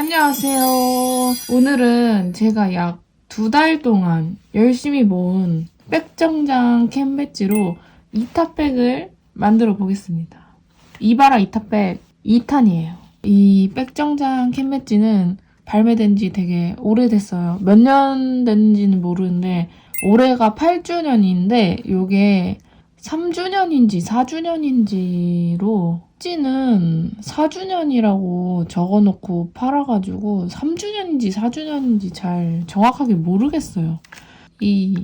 안녕하세요. 오늘은 제가 약 두 달 동안 열심히 모은 백정장 캔 배지로 2타백을 만들어 보겠습니다. 이바라 2타백 2탄이에요. 이 백정장 캔 배지는 발매된 지 되게 오래됐어요. 몇년 됐는지는 모르는데 올해가 8주년인데 요게 3주년인지 4주년인지로 찌는 4주년이라고 적어놓고 팔아가지고 3주년인지 4주년인지 잘 정확하게 모르겠어요. 이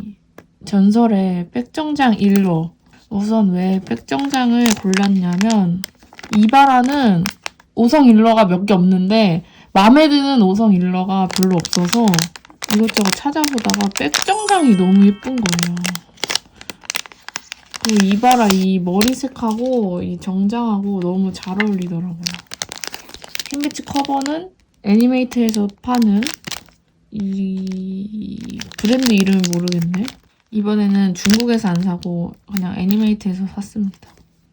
전설의 백정장 일로 우선 왜 백정장을 골랐냐면 이바라는 오성 일러가 몇 개 없는데 마음에 드는 오성 일러가 별로 없어서 이것저것 찾아보다가 백정장이 너무 예쁜 거예요. 이봐라 이 머리색하고 이 정장하고 너무 잘 어울리더라고요. 캔배치 커버는 애니메이트에서 파는 이 브랜드 이름을 모르겠네. 이번에는 중국에서 안 사고 그냥 애니메이트에서 샀습니다.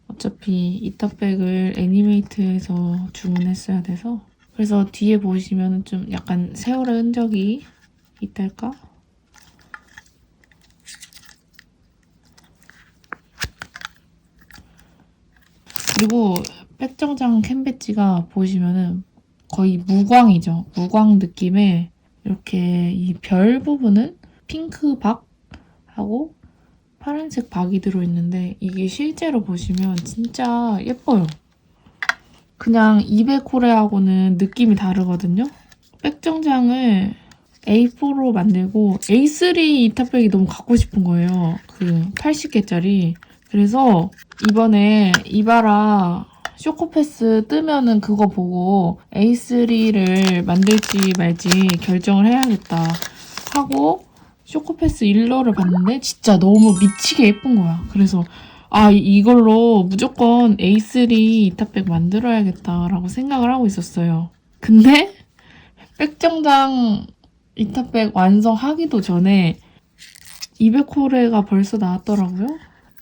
어차피 이타백을 애니메이트에서 주문했어야 돼서 그래서 뒤에 보시면 좀 약간 세월의 흔적이 있달까? 그리고 백정장 캔배지가 보시면은 거의 무광이죠. 무광 느낌의 이렇게 이 별 부분은 핑크 박하고 파란색 박이 들어있는데 이게 실제로 보시면 진짜 예뻐요. 그냥 200호레하고는 느낌이 다르거든요. 백정장을 A4로 만들고 A3 이탑백이 너무 갖고 싶은 거예요. 그 80개짜리. 그래서 이번에 이바라 쇼코패스 뜨면은 그거 보고 A3를 만들지 말지 결정을 해야겠다 하고 쇼코패스 일러를 봤는데 진짜 너무 미치게 예쁜 거야. 그래서 아 이- 이걸로 무조건 A3 이탑백 만들어야겠다라고 생각을 하고 있었어요. 근데 백정장 이탑백 완성하기도 전에 200호레가 벌써 나왔더라고요.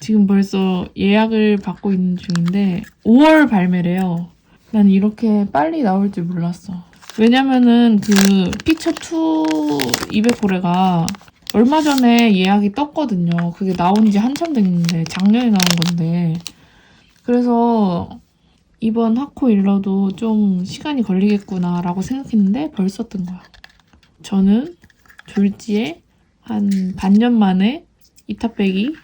지금 벌써 예약을 받고 있는 중인데 5월 발매래요. 난 이렇게 빨리 나올 줄 몰랐어. 왜냐면은 그 피처2 200호레가 얼마 전에 예약이 떴거든요. 그게 나온 지 한참 됐는데 작년에 나온 건데 그래서 이번 하코 일러도 좀 시간이 걸리겠구나라고 생각했는데 벌써 뜬 거야. 저는 졸지에 한 반년 만에 이타백이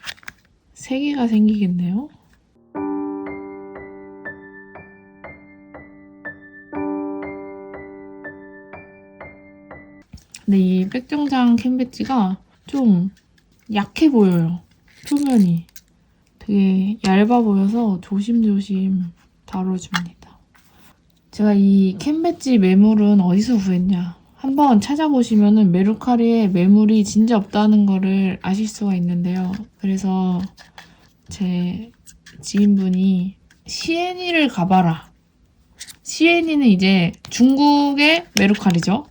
3개가 생기겠네요. 근데 이 백정장 캔배지가 좀 약해 보여요. 표면이. 되게 얇아 보여서 조심조심 다뤄줍니다. 제가 이 캔배지 매물은 어디서 구했냐? 한번 찾아보시면은 메루카리에 매물이 진짜 없다는 거를 아실 수가 있는데요. 그래서 제 지인분이 시애니를 가봐라. 시애니는 이제 중국의 메루카리죠.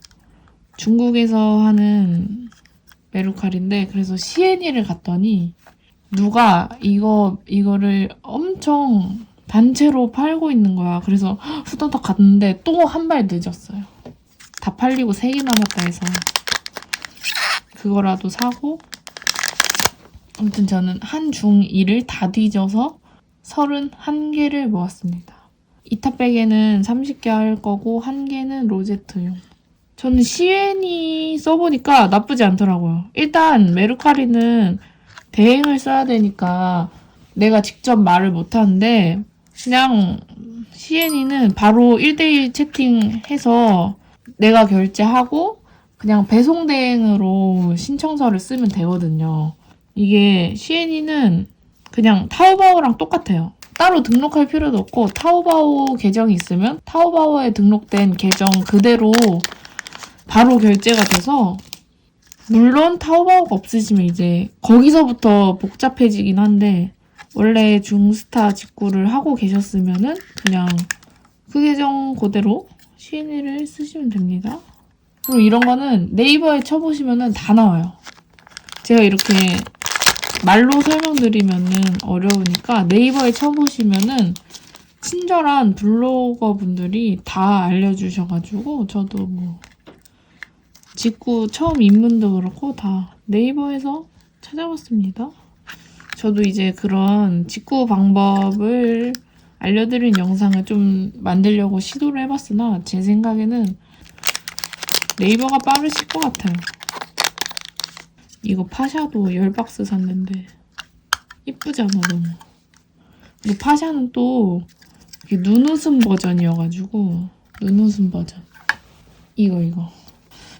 중국에서 하는 메루카리인데 그래서 시애니를 갔더니 누가 이거 이거를 엄청 단체로 팔고 있는 거야. 그래서 후다닥 갔는데 또 한 발 늦었어요. 다 팔리고 3개 남았다 해서 그거라도 사고 아무튼 저는 한중 2를 다 뒤져서 31개를 모았습니다. 이타백에는 30개 할 거고 한 개는 로제트용. 저는 시엔이 써보니까 나쁘지 않더라고요. 일단 메루카리는 대행을 써야 되니까 내가 직접 말을 못하는데 그냥 시엔이는 바로 1대1 채팅해서 내가 결제하고 그냥 배송 대행으로 신청서를 쓰면 되거든요. 이게 시엔이는 그냥 타오바오랑 똑같아요. 따로 등록할 필요도 없고 타오바오 계정이 있으면 타오바오에 등록된 계정 그대로 바로 결제가 돼서 물론 타오바오가 없으시면 이제 거기서부터 복잡해지긴 한데 원래 중스타 직구를 하고 계셨으면은 그냥 그 계정 그대로 시인이를 쓰시면 됩니다. 그리고 이런 거는 네이버에 쳐보시면은 다 나와요. 제가 이렇게 말로 설명드리면은 어려우니까 네이버에 쳐보시면은 친절한 블로거 분들이 다 알려주셔가지고 저도 뭐 직구 처음 입문도 그렇고 다 네이버에서 찾아봤습니다. 저도 이제 그런 직구 방법을 알려드린 영상을 좀 만들려고 시도를 해봤으나 제 생각에는 네이버가 빠르실 것 같아요. 이거 파샤도 10박스 샀는데 이쁘잖아 너무. 이 파샤는 또 눈웃음 버전이어가지고 눈웃음 버전. 이거 이거.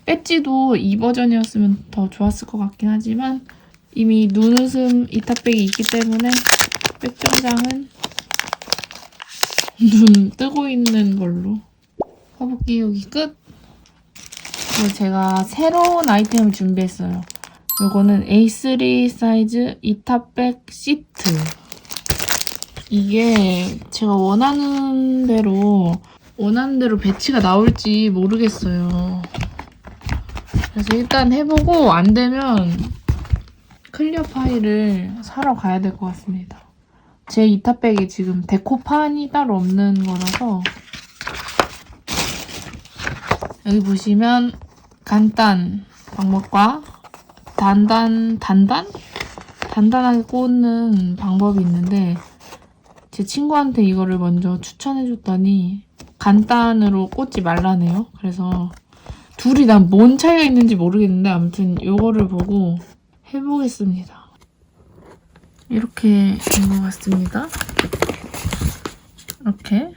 배지도 이 버전이었으면 더 좋았을 것 같긴 하지만 이미 눈웃음 이탑백이 있기 때문에 백정장은 눈 뜨고 있는 걸로 화복 끼우기 끝. 그리고 제가 새로운 아이템을 준비했어요. 요거는 A3 사이즈 이탑백 시트. 이게 제가 원하는 대로 원하는 대로 배치가 나올지 모르겠어요. 그래서 일단 해보고 안 되면 클리어 파일을 사러 가야 될 것 같습니다. 제 이탑백이 지금 데코판이 따로 없는 거라서 여기 보시면 간단 방법과 단단 단단 단단하게 꽂는 방법이 있는데 제 친구한테 이거를 먼저 추천해줬더니 간단으로 꽂지 말라네요. 그래서 둘이 난 뭔 차이가 있는지 모르겠는데 아무튼 이거를 보고 해보겠습니다. 이렇게 된 것 같습니다. 이렇게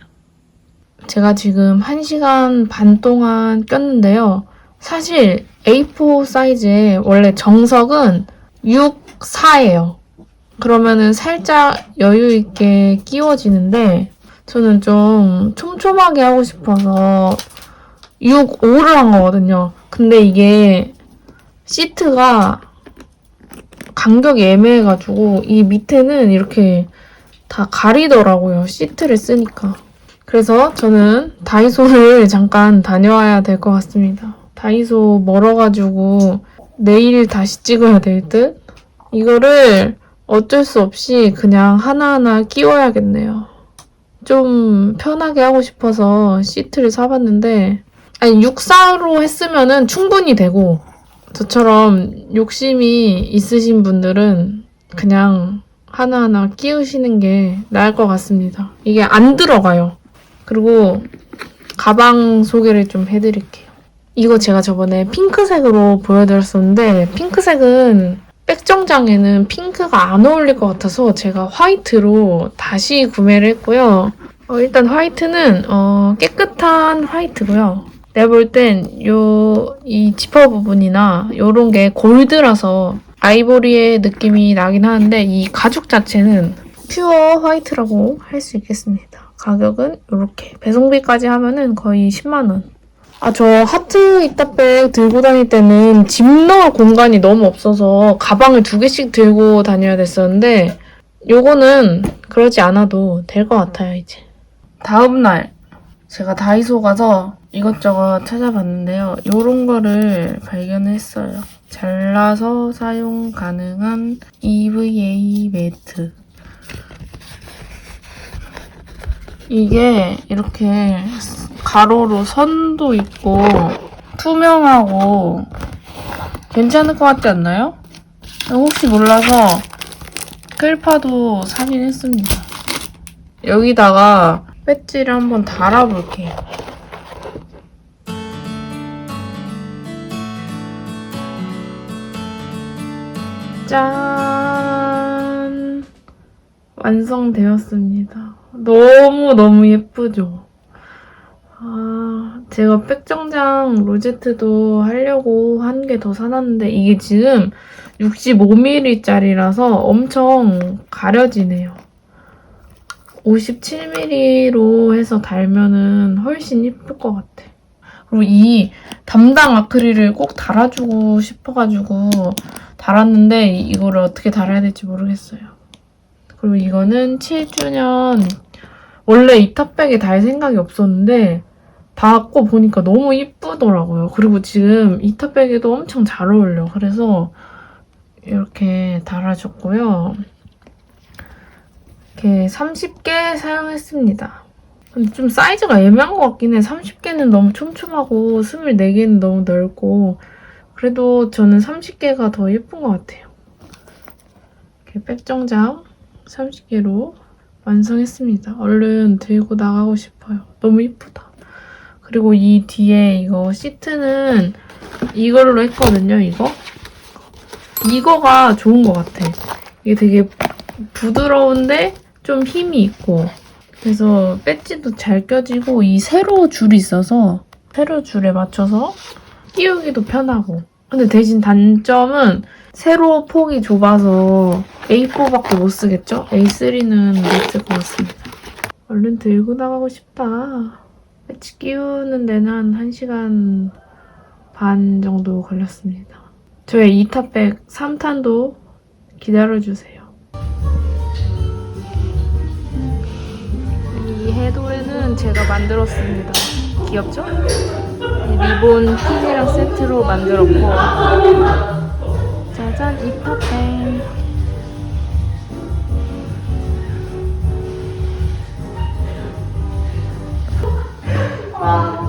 제가 지금 1시간 반 동안 꼈는데요. 사실 A4 사이즈의 원래 정석은 6, 4예요. 그러면은 살짝 여유 있게 끼워지는데 저는 좀 촘촘하게 하고 싶어서 6, 5를 한 거거든요. 근데 이게 시트가 간격이 애매해가지고 이 밑에는 이렇게 다 가리더라고요. 시트를 쓰니까. 그래서 저는 다이소를 잠깐 다녀와야 될 것 같습니다. 다이소 멀어가지고 내일 다시 찍어야 될 듯? 이거를 어쩔 수 없이 그냥 하나하나 끼워야겠네요. 좀 편하게 하고 싶어서 시트를 사봤는데 아니 6사로 했으면은 충분히 되고 저처럼 욕심이 있으신 분들은 그냥 하나하나 끼우시는 게 나을 것 같습니다. 이게 안 들어가요. 그리고 가방 소개를 좀 해드릴게요. 이거 제가 저번에 핑크색으로 보여드렸었는데 핑크색은 백정장에는 핑크가 안 어울릴 것 같아서 제가 화이트로 다시 구매를 했고요. 어, 일단 화이트는 어, 깨끗한 화이트고요. 내가 볼 땐 요 이 지퍼 부분이나 요런 게 골드라서 아이보리의 느낌이 나긴 하는데 이 가죽 자체는 퓨어 화이트라고 할 수 있겠습니다. 가격은 이렇게 배송비까지 하면은 거의 10만 원. 아, 저 하트 이따백 들고 다닐 때는 짐 넣을 공간이 너무 없어서 가방을 두 개씩 들고 다녀야 됐었는데 요거는 그러지 않아도 될 것 같아요, 이제. 다음 날 제가 다이소 가서 이것저것 찾아봤는데요. 요런 거를 발견했어요. 잘라서 사용 가능한 EVA 매트. 이게 이렇게 가로로 선도 있고 투명하고 괜찮을 것 같지 않나요? 혹시 몰라서 끌파도 사긴 했습니다. 여기다가 배지를 한번 달아볼게요. 짠! 완성되었습니다. 너무너무 예쁘죠? 아, 제가 백정장 로제트도 하려고 한 개 더 사놨는데 이게 지금 65mm짜리라서 엄청 가려지네요. 57mm로 해서 달면은 훨씬 예쁠 것 같아. 그리고 이 담당 아크릴을 꼭 달아주고 싶어가지고 달았는데 이거를 어떻게 달아야 될지 모르겠어요. 그리고 이거는 7주년 원래 이 탑백에 달 생각이 없었는데 닿고 보니까 너무 이쁘더라고요. 그리고 지금 이 탑백에도 엄청 잘 어울려. 그래서 이렇게 달아줬고요. 이렇게 30개 사용했습니다. 근데 좀 사이즈가 애매한 것 같긴 해. 30개는 너무 촘촘하고 24개는 너무 넓고 그래도 저는 30개가 더 예쁜 것 같아요. 이렇게 백정장 30개로 완성했습니다. 얼른 들고 나가고 싶어요. 너무 예쁘다. 그리고 이 뒤에 이거 시트는 이걸로 했거든요, 이거. 이거가 좋은 것 같아. 이게 되게 부드러운데 좀 힘이 있고 그래서 배지도 잘 껴지고 이 세로 줄이 있어서 세로 줄에 맞춰서 끼우기도 편하고 근데 대신 단점은 세로 폭이 좁아서 A4밖에 못 쓰겠죠? A3는 못 쓸 것 같습니다. 얼른 들고 나가고 싶다. 배지 끼우는 데는 한 1시간 반 정도 걸렸습니다. 저의 2타백 3탄도 기다려주세요. 이 해도레는 제가 만들었습니다. 귀엽죠? 리본 핀이랑 세트로 만들었고. 짜잔 이파펜. 와.